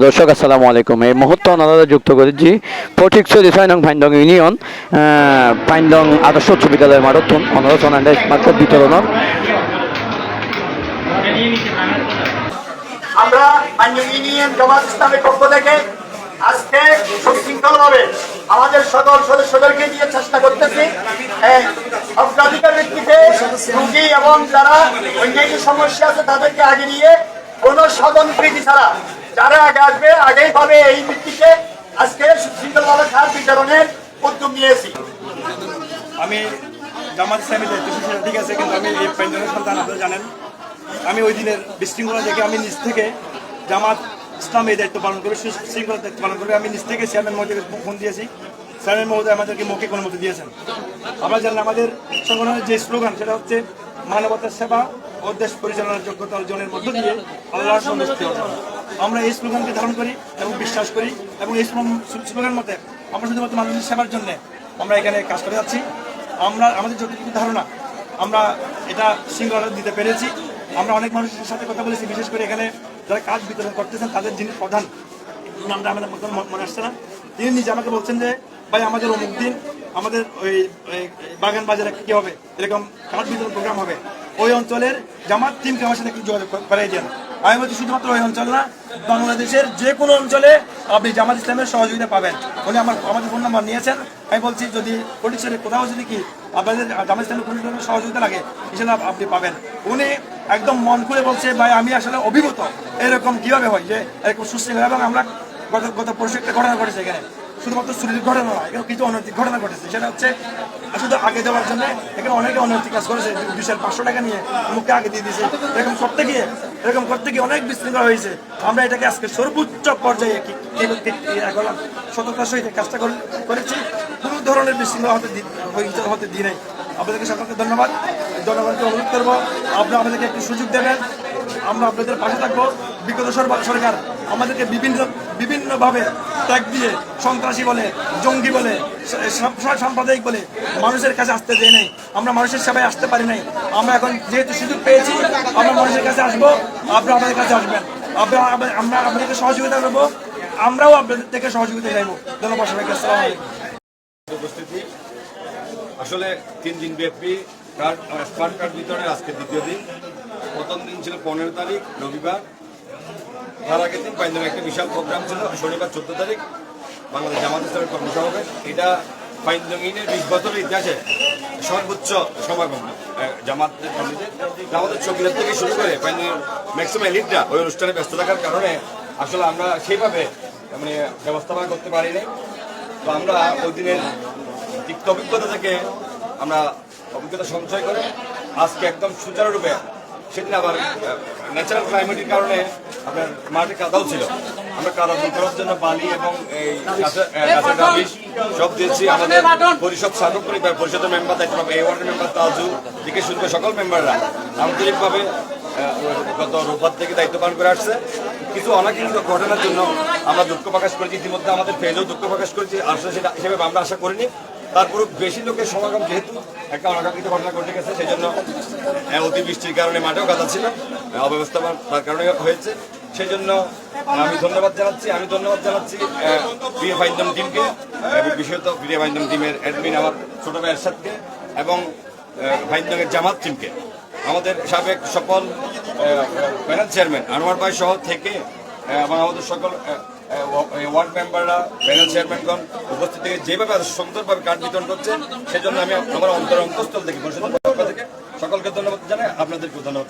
দর্শক আসসালামু আলাইকুম। এই মুহূর্তে ওনারা যুক্ত করেছি ফটিক চল্লিশ ছয় নং ফাইন্দং ইউনিয়ন আহ, ফাইন্দং আদর্শ উচ্চ বিদ্যালয়ের মারথন ওনারা সোনান্ডা স্মার্ট আমরা ইউনিয়ন ইসলামের পক্ষ থেকে আজকে সুশৃঙ্খল ভাবে আমাদের সকল সদস্যদেরকে দিয়ে চেষ্টা করতেছি। অগ্রাধিকার ভিত্তিতে রুগী এবং যারা অন্যান্য সমস্যা আছে তাদেরকে আগে নিয়ে কোনো সদন প্রীতি ছাড়া যারা আগে আসবে, আগেই পাবে এই ভিত্তিতে আজকে ভাবে খাত বিতরণের উদ্যোগ নিয়েছি। আমি জামাত ইসলামী দায়িত্ব সেটা ঠিক আছে, কিন্তু আমি এই প্যান্ডেলের সন্তান আপনারা জানেন। আমি ওই দিনের বিশৃঙ্খলা দেখে আমি নিজ থেকে জামাত ইসলাম এই দায়িত্ব পালন করে শৃঙ্খলার দায়িত্ব পালন করে আমি নিজ থেকে চেয়ারম্যান মহোদয়কে ফোন দিয়েছি। চেয়ারম্যান মহোদয় আমাদেরকে মৌখিক অনুমতি দিয়েছেন। আমরা জানেন আমাদের সংগঠনের যে স্লোগান, সেটা হচ্ছে মানবতার সেবা ও দেশ পরিচালনার যোগ্যতা অর্জনের মধ্য দিয়ে আল্লাহর সন্তুষ্টি অর্জন। আমরা এই স্লোগানকে ধারণ করি এবং বিশ্বাস করি এবং এই স্লোগান মতে আমরা শুধুমাত্র মানুষের সেবার জন্য আমরা এখানে কাজ করে যাচ্ছি। আমরা আমাদের যতটুকু ধারণা, আমরা এটা শৃঙ্খলা দিতে পেরেছি। আমরা অনেক মানুষের সাথে কথা বলেছি, বিশেষ করে এখানে যারা কাজ বিতরণ করতেছেন, তাদের যিনি প্রধান নামটা আমাদের মতন মনে আসছে না। তিনি নিজে আমাকে বলছেন যে, ভাই, আমাদের অমুক দিন আমাদের ওই বাগান বাজারে কি হবে? এরকম কাজ বিতরণ প্রোগ্রাম হবে। ওই অঞ্চলের জামাত টিমকে আমার সাথে একটু যোগাযোগ করাই দেন। আমি বলছি শুধুমাত্র ওই অঞ্চল না, বাংলাদেশের যে কোনো অঞ্চলে আপনি জামাত ইসলামের সহযোগিতা পাবেন। উনি আমার আমাদের ফোন নাম্বার নিয়েছেন। আমি বলছি যদি পরিচয়ে কোথাও যদি কি আপনাদের জামাত ইসলামের কোনো ধরনের সহযোগিতা লাগে হিসেবে আপনি পাবেন। উনি একদম মন খুলে বলছে, ভাই, আমি আসলে অভিভূত। এরকম কীভাবে হয় যে, এরকম সুশৃঙ্খলা এবং আমরা গত গত পরশু ঘটনা ঘটেছে এখানে শুধুমাত্র চুরির ঘটনা নয় এখানে কিছু অনৈতিক ঘটনা ঘটেছে। সেটা হচ্ছে শুধু আগে যাওয়ার জন্য এখানে অনেকে অনৈতিক কাজ করেছে। দুশো পাঁচশো টাকা নিয়ে মুখে আগে দিয়ে দিয়েছে। এরকম করতে গিয়ে, এরকম করতে গিয়ে অনেক বিশৃঙ্খলা হয়েছে। আমরা এটাকে আজকে সর্বোচ্চ পর্যায়ে সততার সহিত কাজটা করে- করেছি। কোনো ধরনের বিশৃঙ্খলা হতে হতে দিই নাই। আপনাদেরকে সকলকে ধন্যবাদ। জনগণকে অনুরোধ করব। আপনারা আমাদেরকে একটু সুযোগ দেবেন। আমরা আপনাদের পাশে থাকব। বিগত সরকার আমাদেরকে বিভিন্ন, বিভিন্নভাবে ত্যাগ দিয়ে সন্ত্রাসী বলে, জঙ্গি বলে সাম্প্রদায়িক বলে মানুষের কাছে আসতে দেয় নাই। আমরা মানুষের সেবায় আসতে পারি নাই। আমরা এখন যেহেতু সুযোগ পেয়েছি, আমরা মানুষের কাছে আসব আপনারা আমাদের কাছে আসবেন। আপনারা আমরা আপনাদেরকে সহযোগিতা করব, আমরাও আপনাদের থেকে সহযোগিতা চাইব ধন্যবাদ সবাইকে, আসসালামু আসলে তিন দিন ব্যাপী কার্ড স্মার্ট কার্ড বিতরণের আজকে দ্বিতীয় দিন। প্রথম দিন ছিল পনেরো তারিখ, রবিবার। তার আগের দিন পাইন্দার একটা বিশাল প্রোগ্রাম ছিল, শনিবার চোদ্দ তারিখ, বাংলাদেশ জামাত ইসলামের কর্মসমাবেশ এটা পাইন্দমিনের বিশ বছরের ইতিহাসে সর্বোচ্চ সমাগম জামাতের কর্মীদের। আমাদের চকিলের থেকে শুরু করে পাইন্দমির ম্যাক্সিমাম এলিটরা ওই অনুষ্ঠানে ব্যস্ত থাকার কারণে আসলে আমরা সেইভাবে মানে ব্যবস্থাপনা করতে পারিনি তো আমরা ওই দিনের তিক্ত অভিজ্ঞতা থেকে আমরা অভিজ্ঞতা সঞ্চয় করে আজকে একদম সুচারুরূপে সেদিন আবার ন্যাচারাল ক্লাইমেটের কারণে আপনার মাঠে কাদাও ছিল। আমরা কাদা দূর করার জন্য বালি এবং এই সব দিয়েছি। আমাদের পরিষদ সার্বক পরিবার পরিষদের মেম্বার দায়িত্ব পাবে এই ওয়ার্ডের মেম্বার তাজু থেকে শুরু করে সকল মেম্বাররা। আন্তরিকভাবে গত রোববার থেকে দায়িত্ব পালন করে আসছে। কিছু অনাকাঙ্ক্ষিত ঘটনার জন্য আমরা দুঃখ প্রকাশ করেছি। ইতিমধ্যে আমাদের পেজেও দুঃখ প্রকাশ করেছি। আসলে সেটা হিসেবে আমরা আশা করিনি। তারপরে বেশি লোকের সমাগম যেহেতু একটা অনাকাঙ্ক্ষিত ঘটনা ঘটে গেছে সেই জন্য আহ, অতিবৃষ্টির কারণে মাঠেও কাদা ছিল আহ, অব্যবস্থাপনা তার কারণে হয়েছে। সেই জন্য আমি ধন্যবাদ জানাচ্ছি আমি ধন্যবাদ জানাচ্ছি প্রিয় ফাইন্দম টিমকে এবং বিশেষত প্রিয় ফাইন্দম টিমের অ্যাডমিন আমার ছোট ভাই এরশাদকে এবং ফাইন্দমের জামাত টিমকে। আমাদের সাবেক সকল প্যানেল চেয়ারম্যান আনোয়ার ভাই সহ থেকে এবং আমাদের সকল ওয়ার্ড মেম্বাররা প্যানেল চেয়ারম্যানগণ উপস্থিত থেকে যেভাবে সুন্দরভাবে কার্ড বিতরণ করছেন সেজন্য আমি আমার অন্তর অন্তঃস্থল থেকে পরিষদের পক্ষ থেকে সকলকে ধন্যবাদ জানাই, আপনাদেরকেও ধন্যবাদ